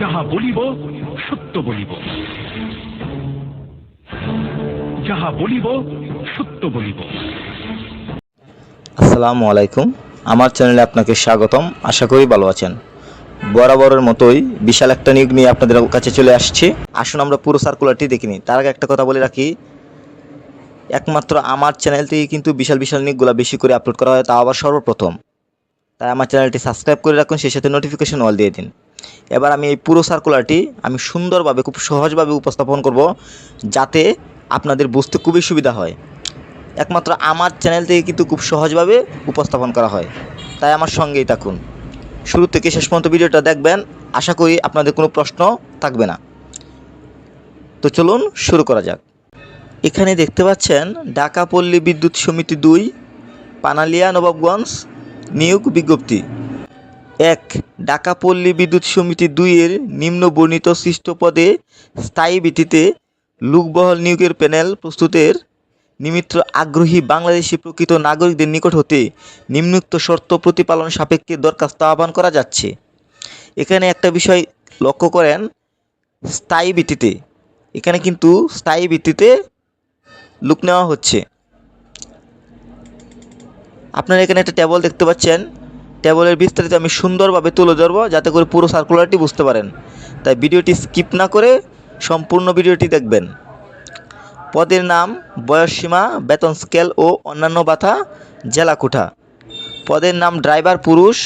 যাহা বলিব, সত্য বলিব। যাহা বলিব, সত্য বলিব। আসসালামু আলাইকুম। আমার চ্যানেলে আপনাকে স্বাগতম। আশা করি ভালো আছেন। বরাবরের মতোই বিশাল একটা নিয়োগ নিয়ে আপনাদের কাছে চলে আসছে। আসুন আমরা পুরো সার্কুলারটি দেখিনি তার আগে একটা কথা বলে রাখি, একমাত্র আমার চ্যানেল থেকে কিন্তু বিশাল বিশাল নিয়োগগুলো বেশি করে আপলোড করা হয় তা আবার সর্বপ্রথম। তাই আমার চ্যানেলটি সাবস্ক্রাইব করে রাখুন, সেই সাথে নোটিফিকেশন অল দিয়ে দিন। এবার আমি এই পুরো সার্কুলারটি আমি সুন্দরভাবে, খুব সহজভাবে উপস্থাপন করব যাতে আপনাদের বুঝতে খুবই সুবিধা হয়। একমাত্র আমার চ্যানেল থেকে কিন্তু খুব সহজভাবে উপস্থাপন করা হয়। তাই আমার সঙ্গেই থাকুন। শুরু থেকে শেষ পর্যন্ত ভিডিওটা দেখবেন। আশা করি আপনাদের কোনো প্রশ্ন থাকবে না। তো চলুন শুরু করা যাক। এখানে দেখতে পাচ্ছেন ঢাকা পল্লী বিদ্যুৎ সমিতি দুই, পানালিয়া, নবাবগঞ্জ নিয়োগ বিজ্ঞপ্তি। এক ঢাকা পল্লী বিদ্যুৎ সমিতি দুইয়ের নিম্ন বর্ণিত সৃষ্ট পদে স্থায়ী ভিত্তিতে লোকবহল নিয়োগের প্যানেল প্রস্তুতের নিমিত্ত আগ্রহী বাংলাদেশি প্রকৃত নাগরিকদের নিকট হতে নিম্নোক্ত শর্ত প্রতিপালন সাপেক্ষে দরখাস্ত আহ্বান করা যাচ্ছে। এখানে একটা বিষয় লক্ষ্য করেন, স্থায়ী ভিত্তিতে। এখানে কিন্তু স্থায়ী ভিত্তিতে লুক নেওয়া হচ্ছে। আপনারা এখানে একটা টেবল দেখতে পাচ্ছেন। টেবলের বিস্তারিত আমি সুন্দরভাবে তুলে ধরবো, যাতে করে পুরো সার্কুলারটি বুঝতে পারেন। তাই ভিডিওটি স্কিপ না করে সম্পূর্ণ ভিডিওটি দেখবেন। পদের নাম বয়সসীমা, বেতন স্কেল ও অন্যান্য বাথা জেলা কোঠা। পদের নাম ড্রাইভার পুরুষ,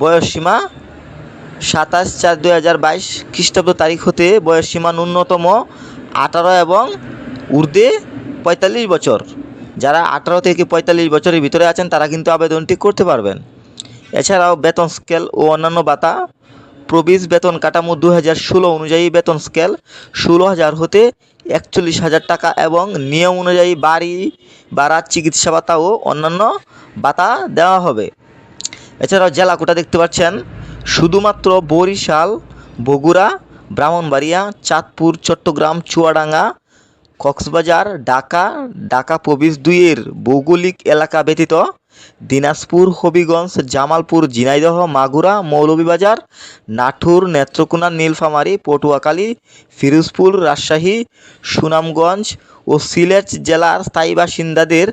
বয়সসীমা সাতাশ চার দুই হাজার বাইশ খ্রিস্টাব্দ তারিখ হতে বয়সসীমা ন্যূনতম আঠারো এবং ঊর্ধ্বে পঁয়তাল্লিশ বছর। যারা আঠারো থেকে পঁয়তাল্লিশ বছরের ভিতরে আছেন, তারা কিন্তু আবেদনটি করতে পারবেন। এছাড়াও বেতন স্কেল ও অন্যান্য ভাতা প্রবিশ বেতন কাঠামো দু হাজার ষোলো অনুযায়ী বেতন স্কেল ষোলো হাজার হতে একচল্লিশ হাজার টাকা এবং নিয়ম অনুযায়ী বাড়ি ভাড়া, চিকিৎসা ভাতা ও অন্যান্য ভাতা দেওয়া হবে। এছাড়াও জেলা কোটা দেখতে পাচ্ছেন, শুধুমাত্র বরিশাল, বগুড়া, ব্রাহ্মণবাড়িয়া, চাঁদপুর, চট্টগ্রাম, চুয়াডাঙ্গা, কক্সবাজার, ঢাকা ঢাকা প্রবিশ দুইয়ের ভৌগোলিক এলাকা ব্যতীত দিনাজপুর, হবিগঞ্জ, জামালপুর, ঝিনাইদহ, মাগুরা, মৌলভীবাজার নাঠুর নেত্রকোনা, নীলফামারী, পটুয়াখালী, ফিরোজপুর, রাজশাহী, সুনামগঞ্জ ও সিলেট জেলার স্থায়ী বাসিন্দাদের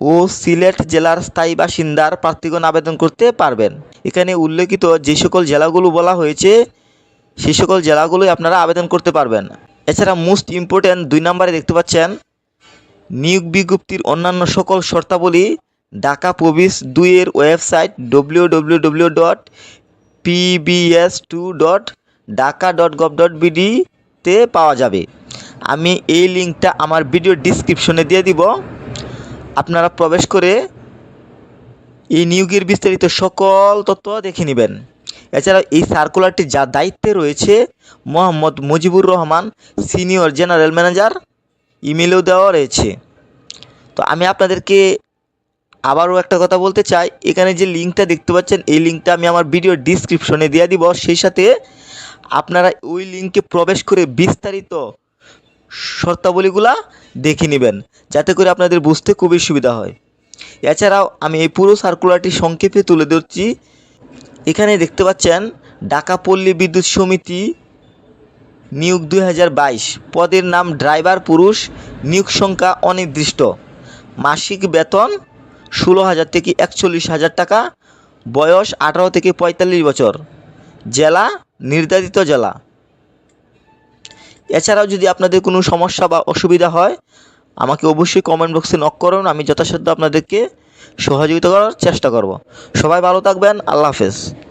ও সিলেট জেলার স্থায়ী বাসিন্দার প্রার্থীগণ আবেদন করতে পারবেন। এখানে উল্লেখিত যে সকল জেলাগুলো বলা হয়েছে সেই সকল জেলাগুলোই আপনারা আবেদন করতে পারবেন। এছাড়া মোস্ট ইম্পর্ট্যান্ট দুই নম্বরে দেখতে পাচ্ছেন নিয়োগ বিজ্ঞপ্তির অন্যান্য সকল শর্তাবলী ঢাকা প্রবিশ দুইয়ের website W W W dot PBS two dot Dhaka dot gov dot বিডিতে পাওয়া যাবে। আমি এই লিঙ্কটা আমার ভিডিও ডিসক্রিপশনে দিয়ে দিব। আপনারা প্রবেশ করে এই নিয়োগের বিস্তারিত সকল তথ্য দেখে নেবেন। এছাড়া এই সার্কুলারটি যা দায়িত্বে রয়েছে, Mohammad Mujibur Rahman senior general manager ইমেলও দেওয়া রয়েছে। তো আমি আপনাদেরকে আবারও একটা কথা বলতে চাই। এখানে যে লিঙ্কটা দেখতে পাচ্ছেন, এই লিঙ্কটা আমি আমার ভিডিও ডিসক্রিপশনে দিয়ে দিব। সেই সাথে আপনারা ওই লিঙ্কে প্রবেশ করে বিস্তারিত শর্তাবলীগুলা দেখে নেবেন, যাতে করে আপনাদের বুঝতে খুবই সুবিধা হয়। এছাড়াও আমি এই পুরো সার্কুলারটি সংক্ষেপে তুলে ধরছি। এখানে দেখতে পাচ্ছেন, ঢাকা পল্লী বিদ্যুৎ সমিতি নিয়োগ দুই হাজার বাইশ। পদের নাম ড্রাইভার পুরুষ, নিয়োগ সংখ্যা অনির্দিষ্ট। মাসিক বেতন ষোলো হাজার থেকে একচল্লিশ হাজার টাকা, বয়স আঠারো থেকে পঁয়তাল্লিশ বছর। জেলা, নির্ধারিত জেলা। এছাড়াও যদি আপনাদের কোনো সমস্যা বা অসুবিধা হয়, আমাকে অবশ্যই কমেন্ট বক্সে নক করুন, আমি যথাসাধ্য আপনাদেরকে সহযোগিতা করার চেষ্টা করব। সবাই ভালো থাকবেন, আল্লাহ হাফেজ।